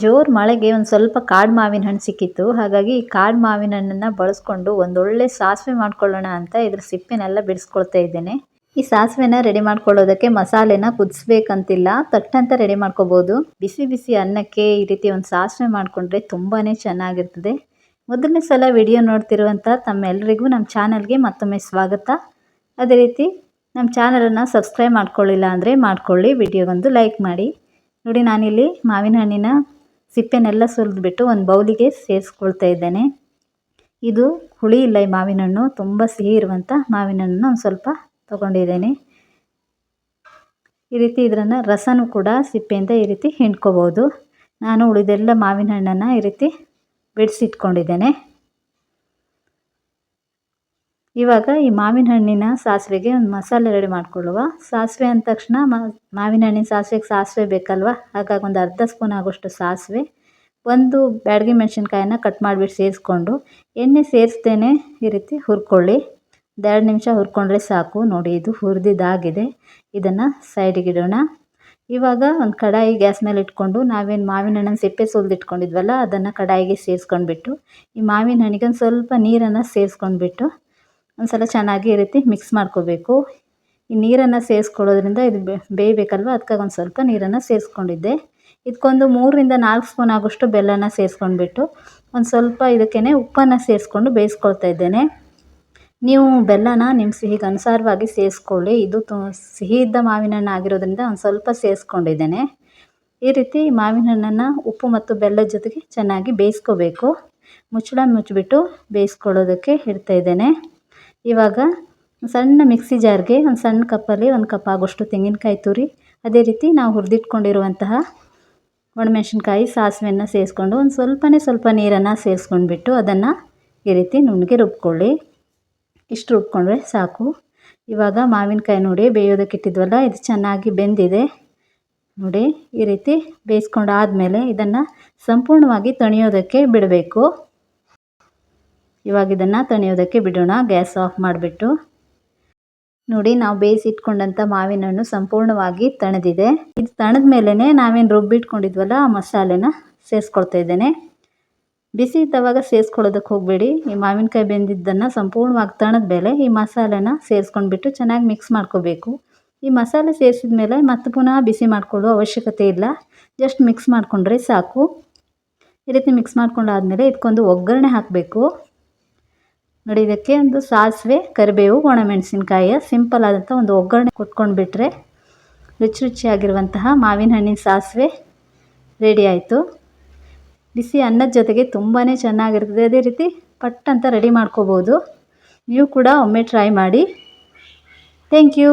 ಜೋರು ಮಳೆಗೆ ಒಂದು ಸ್ವಲ್ಪ ಕಾಡು ಮಾವಿನ ಹಣ್ಣು ಸಿಕ್ಕಿತ್ತು. ಹಾಗಾಗಿ ಈ ಕಾಡು ಮಾವಿನ ಹಣ್ಣನ್ನು ಬಳಸ್ಕೊಂಡು ಒಂದೊಳ್ಳೆ ಸಾಸಿವೆ ಮಾಡ್ಕೊಳ್ಳೋಣ ಅಂತ ಇದ್ರ ಸಿಪ್ಪೆನೆಲ್ಲ ಬಿಡಿಸ್ಕೊಳ್ತಾ ಇದ್ದೇನೆ. ಈ ಸಾಸಿವೆನ ರೆಡಿ ಮಾಡ್ಕೊಳ್ಳೋದಕ್ಕೆ ಮಸಾಲೆನ ಕುದಿಸ್ಬೇಕಂತಿಲ್ಲ. ತಟ್ಟಂತ ರೆಡಿ ಮಾಡ್ಕೋಬೋದು. ಬಿಸಿ ಬಿಸಿ ಅನ್ನಕ್ಕೆ ಈ ರೀತಿ ಒಂದು ಸಾಸಿವೆ ಮಾಡಿಕೊಂಡ್ರೆ ತುಂಬಾ ಚೆನ್ನಾಗಿರ್ತದೆ. ಮೊದಲನೇ ಸಲ ವಿಡಿಯೋ ನೋಡ್ತಿರುವಂಥ ತಮ್ಮೆಲ್ಲರಿಗೂ ನಮ್ಮ ಚಾನಲ್ಗೆ ಮತ್ತೊಮ್ಮೆ ಸ್ವಾಗತ. ಅದೇ ರೀತಿ ನಮ್ಮ ಚಾನಲನ್ನು ಸಬ್ಸ್ಕ್ರೈಬ್ ಮಾಡ್ಕೊಳ್ಳಿಲ್ಲ ಅಂದರೆ ಮಾಡ್ಕೊಳ್ಳಿ. ವಿಡಿಯೋಗೊಂದು ಲೈಕ್ ಮಾಡಿ. ನೋಡಿ ನಾನಿಲ್ಲಿ ಮಾವಿನ ಹಣ್ಣಿನ ಸಿಪ್ಪೆನೆಲ್ಲ ಸುಲಿದ್ಬಿಟ್ಟು ಒಂದು ಬೌಲಿಗೆ ಸೇರಿಸ್ಕೊಳ್ತಾ ಇದ್ದೇನೆ. ಇದು ಹುಳಿ ಇಲ್ಲ ಈ ಮಾವಿನ ಹಣ್ಣು ತುಂಬ ಸಿಹಿ ಇರುವಂಥ ಮಾವಿನ ಹಣ್ಣನ್ನು ಒಂದು ಸ್ವಲ್ಪ ತೊಗೊಂಡಿದ್ದೇನೆ. ಈ ರೀತಿ ಇದರನ್ನು ರಸನೂ ಕೂಡ ಸಿಪ್ಪೆಯಿಂದ ಈ ರೀತಿ ಹಿಂಡ್ಕೋಬೋದು. ನಾನು ಉಳಿದೆಲ್ಲ ಮಾವಿನ ಹಣ್ಣನ್ನು ಈ ರೀತಿ ಬಿಡಿಸಿಟ್ಕೊಂಡಿದ್ದೇನೆ. ಇವಾಗ ಈ ಮಾವಿನ ಹಣ್ಣಿನ ಸಾಸಿವೆಗೆ ಒಂದು ಮಸಾಲೆ ರೆಡಿ ಮಾಡ್ಕೊಳ್ಳುವ. ಸಾಸಿವೆ ಅಂದ ತಕ್ಷಣ ಮಾವಿನ ಹಣ್ಣಿನ ಸಾಸಿವೆಗೆ ಸಾಸಿವೆ ಬೇಕಲ್ವ? ಹಾಗಾಗಿ ಒಂದು ಅರ್ಧ ಸ್ಪೂನ್ ಆಗೋಷ್ಟು ಸಾಸಿವೆ, ಒಂದು ಬ್ಯಾಡಗಿ ಮೆಣಸಿನ್ಕಾಯನ್ನ ಕಟ್ ಮಾಡಿಬಿಟ್ಟು ಸೇರಿಸ್ಕೊಂಡು ಎಣ್ಣೆ ಸೇರಿಸ್ದೇನೆ ಈ ರೀತಿ ಹುರ್ಕೊಳ್ಳಿ. ಎರಡು ನಿಮಿಷ ಹುರ್ಕೊಂಡ್ರೆ ಸಾಕು. ನೋಡಿ, ಇದು ಹುರಿದಿದ್ದಾಗಿದೆ. ಇದನ್ನು ಸೈಡಿಗೆ ಇಡೋಣ. ಇವಾಗ ಒಂದು ಕಡಾಯಿ ಗ್ಯಾಸ್ ಮೇಲೆ ಇಟ್ಕೊಂಡು ನಾವೇನು ಮಾವಿನ ಹಣ್ಣನ್ನು ಸಿಪ್ಪೆ ಸುಲಿದಿಟ್ಕೊಂಡಿದ್ವಲ್ಲ ಅದನ್ನು ಕಡಾಯಿಗೆ ಸೇರಿಸ್ಕೊಂಡ್ಬಿಟ್ಟು, ಈ ಮಾವಿನ ಹಣ್ಣಿಗೆ ಒಂದು ಸ್ವಲ್ಪ ನೀರನ್ನು ಸೇರಿಸ್ಕೊಂಡ್ಬಿಟ್ಟು ಒಂದು ಸಲ ಚೆನ್ನಾಗಿ ಈ ರೀತಿ ಮಿಕ್ಸ್ ಮಾಡ್ಕೋಬೇಕು. ಈ ನೀರನ್ನು ಸೇರಿಸ್ಕೊಳ್ಳೋದ್ರಿಂದ ಇದು ಬೇಯಬೇಕಲ್ವ? ಅದಕ್ಕಾಗಿ ಒಂದು ಸ್ವಲ್ಪ ನೀರನ್ನು ಸೇರಿಸ್ಕೊಂಡಿದ್ದೆ. ಇದಕ್ಕೊಂದು ಮೂರರಿಂದ ನಾಲ್ಕು ಸ್ಪೂನ್ ಆಗೋಷ್ಟು ಬೆಲ್ಲನ ಸೇರಿಸ್ಕೊಂಡ್ಬಿಟ್ಟು ಒಂದು ಸ್ವಲ್ಪ ಇದಕ್ಕೇ ಉಪ್ಪನ್ನು ಸೇರಿಸ್ಕೊಂಡು ಬೇಯಿಸ್ಕೊಳ್ತಾ ಇದ್ದೇನೆ. ನೀವು ಬೆಲ್ಲನ ನಿಮ್ಮ ಸಿಹಿಗೆ ಅನುಸಾರವಾಗಿ ಸೇರಿಸ್ಕೊಳ್ಳಿ. ಇದು ತು ಸಿಹಿ ಇದ್ದ ಮಾವಿನ ಹಣ್ಣು ಆಗಿರೋದ್ರಿಂದ ಒಂದು ಸ್ವಲ್ಪ ಸೇರಿಸ್ಕೊಂಡಿದ್ದೇನೆ. ಈ ರೀತಿ ಮಾವಿನ ಹಣ್ಣನ್ನು ಉಪ್ಪು ಮತ್ತು ಬೆಲ್ಲದ ಜೊತೆಗೆ ಚೆನ್ನಾಗಿ ಬೇಯಿಸ್ಕೋಬೇಕು. ಮುಚ್ಚಳ ಮುಚ್ಚಿಬಿಟ್ಟು ಬೇಯಿಸ್ಕೊಳ್ಳೋದಕ್ಕೆ ಇಡ್ತಾ ಇದ್ದೇನೆ. ಇವಾಗ ಸಣ್ಣ ಮಿಕ್ಸಿ ಜಾರ್ಗೆ ಒಂದು ಸಣ್ಣ ಕಪ್ಪಲ್ಲಿ ಒಂದು ಕಪ್ ಆಗೋಷ್ಟು ತೆಂಗಿನಕಾಯಿ ತುರಿ. ಅದೇ ರೀತಿ ನಾವು ಹುರಿದಿಟ್ಕೊಂಡಿರುವಂತಹ ಒಣಮೆಣಸಿನ್ಕಾಯಿ ಸಾಸಿವೆಯನ್ನು ಸೇರಿಸ್ಕೊಂಡು ಒಂದು ಸ್ವಲ್ಪನೇ ಸ್ವಲ್ಪ ನೀರನ್ನು ಸೇರಿಸ್ಕೊಂಡ್ಬಿಟ್ಟು ಅದನ್ನು ಈ ರೀತಿ ನುಣ್ಣಗೆ ರುಬ್ಕೊಳ್ಳಿ. ಇಷ್ಟು ರುಬ್ಕೊಂಡ್ರೆ ಸಾಕು. ಇವಾಗ ಮಾವಿನಕಾಯಿ ನೋಡಿ ಬೇಯೋದಕ್ಕೆ ಇಟ್ಟಿದ್ವಲ್ಲ, ಇದು ಚೆನ್ನಾಗಿ ಬೆಂದಿದೆ. ನೋಡಿ, ಈ ರೀತಿ ಬೇಯಿಸ್ಕೊಂಡಾದಮೇಲೆ ಇದನ್ನು ಸಂಪೂರ್ಣವಾಗಿ ತಣಿಯೋದಕ್ಕೆ ಬಿಡಬೇಕು. ಇವಾಗ ಇದನ್ನು ತಣಿಯೋದಕ್ಕೆ ಬಿಡೋಣ. ಗ್ಯಾಸ್ ಆಫ್ ಮಾಡಿಬಿಟ್ಟು. ನೋಡಿ, ನಾವು ಬೇಯಿಸಿಟ್ಕೊಂಡಂಥ ಮಾವಿನ ಹಣ್ಣು ಸಂಪೂರ್ಣವಾಗಿ ತಣದಿದೆ. ಇದು ತಣದ ಮೇಲೇ ನಾವೇನು ರುಬ್ಬಿಟ್ಕೊಂಡಿದ್ವಲ್ಲ ಆ ಮಸಾಲೆನ ಸೇರಿಸ್ಕೊಳ್ತಾ ಇದ್ದೇನೆ. ಬಿಸಿ ಇದ್ದವಾಗ ಸೇರಿಸ್ಕೊಳ್ಳೋದಕ್ಕೆ ಹೋಗಬೇಡಿ. ಈ ಮಾವಿನಕಾಯಿ ಬೆಂದಿದ್ದನ್ನು ಸಂಪೂರ್ಣವಾಗಿ ತಣದ ಮೇಲೆ ಈ ಮಸಾಲೆನ ಸೇರಿಸ್ಕೊಂಡ್ಬಿಟ್ಟು ಚೆನ್ನಾಗಿ ಮಿಕ್ಸ್ ಮಾಡ್ಕೋಬೇಕು. ಈ ಮಸಾಲೆ ಸೇರಿಸಿದ ಮೇಲೆ ಮತ್ತೆ ಪುನಃ ಬಿಸಿ ಮಾಡಿಕೊಳ್ಳೋ ಅವಶ್ಯಕತೆ ಇಲ್ಲ. ಜಸ್ಟ್ ಮಿಕ್ಸ್ ಮಾಡಿಕೊಂಡ್ರೆ ಸಾಕು. ಈ ರೀತಿ ಮಿಕ್ಸ್ ಮಾಡ್ಕೊಂಡಾದಮೇಲೆ ಇದಕ್ಕೊಂದು ಒಗ್ಗರಣೆ ಹಾಕಬೇಕು. ನೋಡಿ, ಇದಕ್ಕೆ ಒಂದು ಸಾಸಿವೆ, ಕರಿಬೇವು, ಒಣಮೆಣಸಿನ್ಕಾಯಿಯ ಸಿಂಪಲ್ ಆದಂಥ ಒಂದು ಒಗ್ಗರಣೆ ಕೊಟ್ಕೊಂಡು ಬಿಟ್ಟರೆ ರುಚಿ ರುಚಿಯಾಗಿರುವಂತಹ ಮಾವಿನ ಹಣ್ಣಿನ ಸಾಸಿವೆ ರೆಡಿ ಆಯಿತು. ಬಿಸಿ ಅನ್ನದ ಜೊತೆಗೆ ತುಂಬಾ ಚೆನ್ನಾಗಿರ್ತದೆ. ಅದೇ ರೀತಿ ಪಟ್ ಅಂತ ರೆಡಿ ಮಾಡ್ಕೋಬೋದು. ನೀವು ಕೂಡ ಒಮ್ಮೆ ಟ್ರೈ ಮಾಡಿ. Thank you.